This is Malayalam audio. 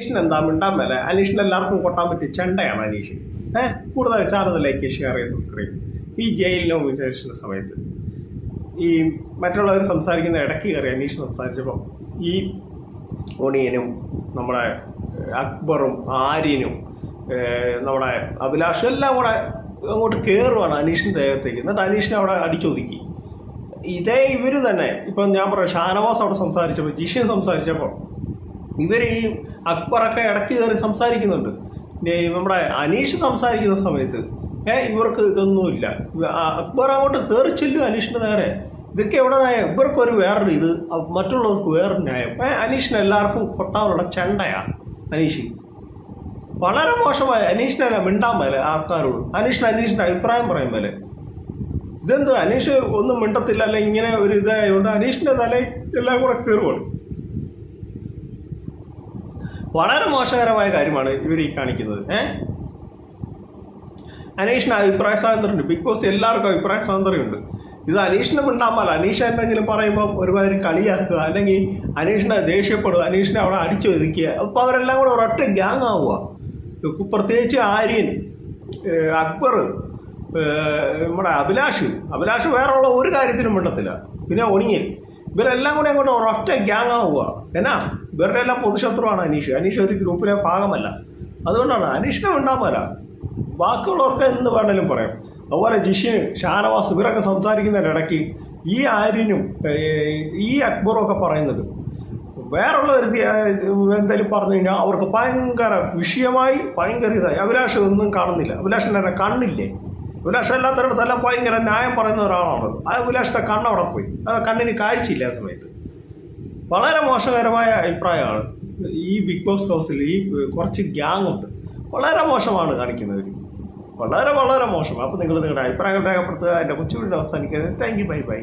അനീഷിന് എന്താ മിണ്ടാൻ മേലെ? അനീഷിന് എല്ലാവർക്കും കൊട്ടാൻ പറ്റിയ ചെണ്ടയാണ് അനീഷ്. ഏഹ് കൂടുതൽ ചാനൽ ലൈക്ക് ഷെയർ ചെയ്ത് സബ്സ്ക്രൈബ്. ഈ ജയിലിനോ വിശേഷണ സമയത്ത് ഈ മറ്റുള്ളവർ സംസാരിക്കുന്ന ഇടയ്ക്ക് കയറി അനീഷ് സംസാരിച്ചപ്പോൾ ഈ ഒണിയനും നമ്മുടെ അക്ബറും ആര്യനും നമ്മുടെ അഭിലാഷും എല്ലാം കൂടെ അങ്ങോട്ട് കയറുവാണ് അനീഷിന്റെ ദേഹത്തേക്ക്. എന്നിട്ട് അനീഷിനെ അവിടെ അടിച്ചൊതുക്കി. ഇതേ ഇവർ തന്നെ. ഇപ്പം ഞാൻ പറയാം ഷാനവാസ് അവിടെ സംസാരിച്ചപ്പോൾ ജിഷൻ സംസാരിച്ചപ്പോൾ ഇവർ ഈ അക്ബറൊക്കെ ഇടയ്ക്ക് കയറി സംസാരിക്കുന്നുണ്ട്. നമ്മുടെ അനീഷ് സംസാരിക്കുന്ന സമയത്ത് ഏഹ് ഇവർക്ക് ഇതൊന്നുമില്ല. അക്ബർ അങ്ങോട്ട് കയറി ചെല്ലും അനീഷിന്റെ നേരെ. ഇതൊക്കെ എവിടെ നയം ഇവർക്കൊരു വേറൊരു ഇത് മറ്റുള്ളവർക്ക് വേറൊരു ന്യായം. ഏഹ് അനീഷിന് എല്ലാവർക്കും കൊട്ടാനുള്ള ചെണ്ടയാ അനീഷ്. വളരെ മോശമായ അനീഷിനല്ല മിണ്ടാൻ മേലെ ആൾക്കാരോട്. അനീഷിന് അനീഷിന്റെ അഭിപ്രായം പറയും മേലെ. ഇതെന്ത്? അനീഷ് ഒന്നും മിണ്ടത്തില്ല അല്ലെങ്കിൽ ഇങ്ങനെ ഒരു ഇതായതുകൊണ്ട് അനീഷിന്റെ തലയിൽ എല്ലാം കൂടെ കയറുവാണ് വളരെ മോശകരമായ കാര്യമാണ് ഇവർ ഈ കാണിക്കുന്നത്. ഏ? അനീഷിന് അഭിപ്രായ സ്വാതന്ത്ര്യമുണ്ട്. ബിഗ് ബോസ് എല്ലാവർക്കും അഭിപ്രായ സ്വാതന്ത്ര്യമുണ്ട്. ഇത് അനീഷിനെ മിണ്ടാമല്ല. അനീഷ് എന്തെങ്കിലും പറയുമ്പോൾ ഒരുമാതിരി കളിയാക്കുക അല്ലെങ്കിൽ അനീഷിനെ ദേഷ്യപ്പെടുക അനീഷിനെ അവിടെ അടിച്ചൊതുക്കുക അപ്പോൾ അവരെല്ലാം കൂടെ ഒരൊറ്റ ഗ്യാങ് ആവുക. പ്രത്യേകിച്ച് ആര്യൻ അക്ബർ നമ്മുടെ അഭിലാഷ്. അഭിലാഷ് വേറെയുള്ള ഒരു കാര്യത്തിനും മിണ്ടത്തില്ല. പിന്നെ ഒണിയൻ ഇവരെല്ലാം കൂടെ അങ്ങോട്ട് ഒരൊറ്റ ഗ്യാങ് ആവുക. എന്നാ? ഇവരുടെ എല്ലാം പൊതുശത്രുവാണ് അനീഷ്. അനീഷ് ഒരു ഗ്രൂപ്പിലെ ഭാഗമല്ല. അതുകൊണ്ടാണ് അനീഷിനെ ഉണ്ടാകുമല്ല ബാക്കിയുള്ളവർക്ക് എന്ത് വേണമെങ്കിലും പറയാം. അതുപോലെ ജിഷിന് ഷാനവാസ് ഇവരൊക്കെ സംസാരിക്കുന്നതിന്റെ ഇടയ്ക്ക് ഈ ആര്യനും ഈ അക്ബറും ഒക്കെ പറയുന്നത്. വേറുള്ള ഒരു എന്തെങ്കിലും പറഞ്ഞു കഴിഞ്ഞാൽ അവർക്ക് ഭയങ്കര വിഷയമായി ഭയങ്കര ഇതായി. അഭിലാഷ് ഒന്നും കാണുന്നില്ല. അഭിലാഷിന്റെ തന്നെ കണ്ണില്ലേ? അഭിലാഷ് എല്ലാത്തരടത്തെല്ലാം ഭയങ്കര ന്യായം പറയുന്ന ഒരാളാണ് ആ അഭിലാഷിന്റെ കണ്ണവിടെ പോയി. അത് കണ്ണിന് കാഴ്ചയില്ല ആ സമയത്ത്. വളരെ മോശകരമായ അഭിപ്രായമാണ്. ഈ ബിഗ് ബോസ് ഹൗസിൽ ഈ കുറച്ച് ഗ്യാങ് ഉണ്ട്. വളരെ മോശമാണ് കാണിക്കുന്നവർ വളരെ വളരെ മോശം അപ്പോൾ നിങ്ങൾ നിങ്ങളുടെ അഭിപ്രായങ്ങൾ രേഖപ്പെടുത്തുക. എന്റെ കൊച്ചുകൂടി അവസാനിക്കുന്നത് താങ്ക് യു ബൈ ബൈ